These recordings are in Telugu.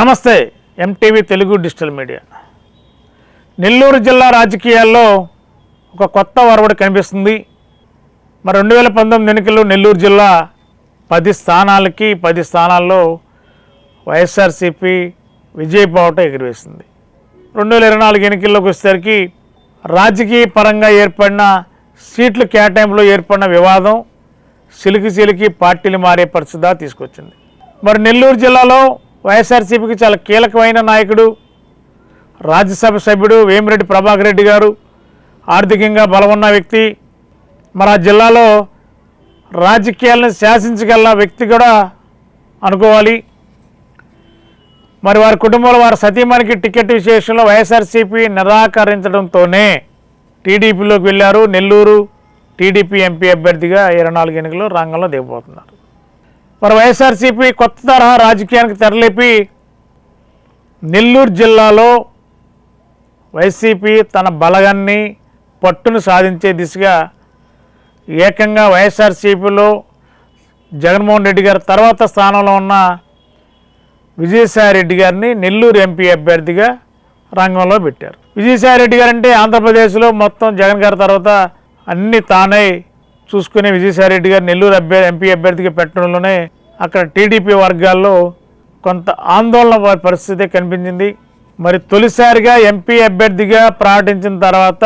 నమస్తే MTV Telugu digital media. Nellore జిల్లా రాజకీయాల్లో ఒక కొత్త వరవడి కనిపిస్తుంది. మరి రెండు వేల పంతొమ్మిది ఎన్నికల్లో నెల్లూరు జిల్లా పది స్థానాలకి పది స్థానాల్లో వైఎస్ఆర్సీపీ విజయబావుట ఎగురవేసింది. రెండు వేల ఇరవై నాలుగు ఎన్నికల్లోకి వచ్చేసరికి రాజకీయ పరంగా ఏర్పడిన సీట్లు కేటాయింపులో ఏర్పడిన వివాదం సిలికి సిలికి పార్టీలు మారే పరిస్థితి తీసుకొచ్చింది. మరి నెల్లూరు జిల్లాలో వైఎస్ఆర్సీపీకి చాలా కీలకమైన నాయకుడు రాజ్యసభ సభ్యుడు వేమిరెడ్డి ప్రభాకర్ రెడ్డి గారు ఆర్థికంగా బలమున్న వ్యక్తి. మరి ఆ జిల్లాలో రాజకీయాలను శాసించగల వ్యక్తి కూడా అనుకోవాలి. మరి వారి కుటుంబంలో వారి సతీమణికి టికెట్ విశేషంలో వైఎస్ఆర్సీపీ నిరాకరించడంతోనే టీడీపీలోకి వెళ్ళారు. నెల్లూరు టీడీపీ ఎంపీ అభ్యర్థిగా ఇరవై నాలుగు ఎన్నికల్లో రంగంలో దిగబోతున్నారు. మరి వైఎస్ఆర్సీపీ కొత్త తరహా రాజకీయానికి తెరలేపి నెల్లూరు జిల్లాలో వైసీపీ తన బలగాన్ని పట్టును సాధించే దిశగా ఏకంగా వైఎస్ఆర్సీపీలో జగన్మోహన్ రెడ్డి గారి తర్వాత స్థానంలో ఉన్న విజయసాయిరెడ్డి గారిని నెల్లూరు ఎంపీ అభ్యర్థిగా రంగంలో పెట్టారు. విజయసాయిరెడ్డి గారు అంటే ఆంధ్రప్రదేశ్లో మొత్తం జగన్ గారి తర్వాత అన్ని తానై చూసుకునే విజయసాయిరెడ్డి గారు నెల్లూరు అభ్యర్థి ఎంపీ అభ్యర్థిగా పెట్టడంలోనే అక్కడ టీడీపీ వర్గాల్లో కొంత ఆందోళన పరిస్థితి కనిపించింది. మరి తొలిసారిగా ఎంపీ అభ్యర్థిగా ప్రకటించిన తర్వాత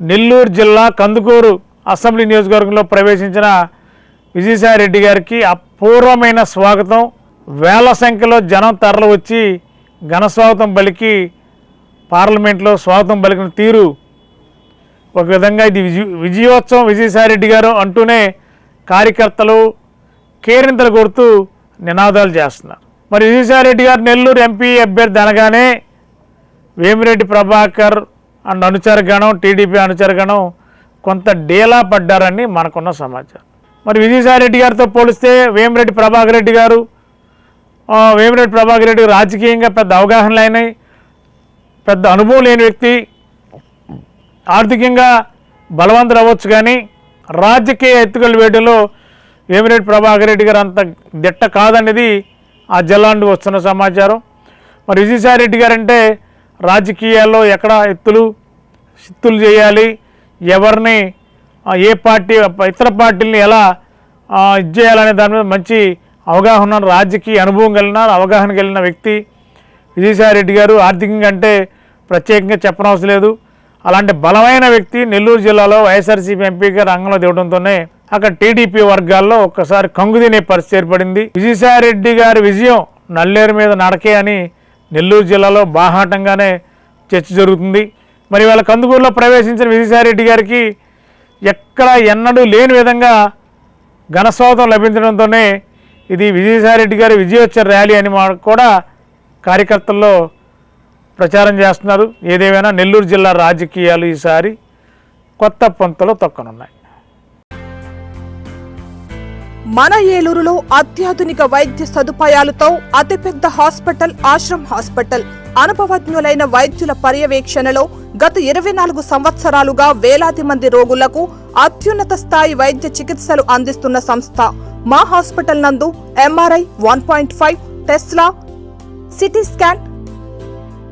నెల్లూరు జిల్లా కందుకూరు అసెంబ్లీ నియోజకవర్గంలో ప్రవేశించిన విజయసాయిరెడ్డి గారికి అపూర్వమైన స్వాగతం. వేల సంఖ్యలో జనం తరలి వచ్చి ఘన స్వాగతం పలికి పార్లమెంట్లో స్వాగతం పలికిన తీరు ఒక విధంగా ఇది విజయ విజయోత్సవం విజయసాయిరెడ్డి గారు అంటూనే కార్యకర్తలు కేరింతలు కొడుతూ నినాదాలు చేస్తున్నారు. మరి విజయసాయిరెడ్డి గారు నెల్లూరు ఎంపీ అభ్యర్థి అనగానే వేమిరెడ్డి ప్రభాకర్ అండ్ అనుచరగణం టీడీపీ అనుచరగణం కొంత డేలా పడ్డారని మనకున్న సమాచారం. మరి విజయసాయిరెడ్డి గారితో పోలిస్తే వేమిరెడ్డి ప్రభాకర్ రెడ్డి గారు వేమిరెడ్డి ప్రభాకర్ రెడ్డి రాజకీయంగా పెద్ద అవగాహనలు అయినాయి. పెద్ద అనుభవం లేని వ్యక్తి. ఆర్థికంగా బలవంతులు అవ్వచ్చు కానీ రాజకీయ ఎత్తుకలు వేయడంలో వేమిరెడ్డి ప్రభాకర్ రెడ్డి గారు అంత దిట్ట కాదనేది ఆ జిల్లా నుండి వస్తున్న సమాచారం. మరి విజయసాయి రెడ్డి గారు అంటే రాజకీయాల్లో ఎక్కడ ఎత్తులు సిత్తులు చేయాలి ఎవరిని ఏ పార్టీ ఇతర పార్టీలని ఎలా ఇది చేయాలనే దాని మీద మంచి అవగాహన రాజకీయ అనుభవం కలిగిన అవగాహన కలిగిన వ్యక్తి విజయసాయి రెడ్డి గారు. ఆర్థికంగా అంటే ప్రత్యేకంగా చెప్పనవసరం లేదు. అలాంటి బలమైన వ్యక్తి నెల్లూరు జిల్లాలో వైఎస్ఆర్సీపీ ఎంపీగా రంగంలో దిగడంతోనే అక్కడ టీడీపీ వర్గాల్లో ఒక్కసారి కంగుదినే పరిస్థితి ఏర్పడింది. విజయసాయిరెడ్డి గారి విజయం నల్లేరు మీద నడకే అని నెల్లూరు జిల్లాలో బాహాటంగానే చర్చ జరుగుతుంది. మరి వాళ్ళ కందుకూరులో ప్రవేశించిన విజయసాయిరెడ్డి గారికి ఎక్కడ ఎన్నడూ లేని విధంగా ఘనస్వాగతం లభించడంతోనే ఇది విజయసాయిరెడ్డి గారి విజయోత్సవ ర్యాలీ అని కూడా కార్యకర్తల్లో ప్రచారం చేస్తున్నారు. ఏదేమైనా నెల్లూరు జిల్లా రాజకీయాలు ఈసారి కొత్త పొంతలో తొక్కనున్నాయి. మన ఏలూరులో అత్యాధునిక వైద్య సదుపాయాలతో అతిపెద్ద హాస్పిటల్ ఆశ్రమ్ హాస్పిటల్. అనుభవజ్ఞులైన వైద్యుల పర్యవేక్షణలో గత ఇరవై నాలుగు సంవత్సరాలుగా వేలాది మంది రోగులకు అత్యున్నత స్థాయి వైద్య చికిత్సలు అందిస్తున్న సంస్థ. మా హాస్పిటల్ నందు MRI one point five tesla CT scan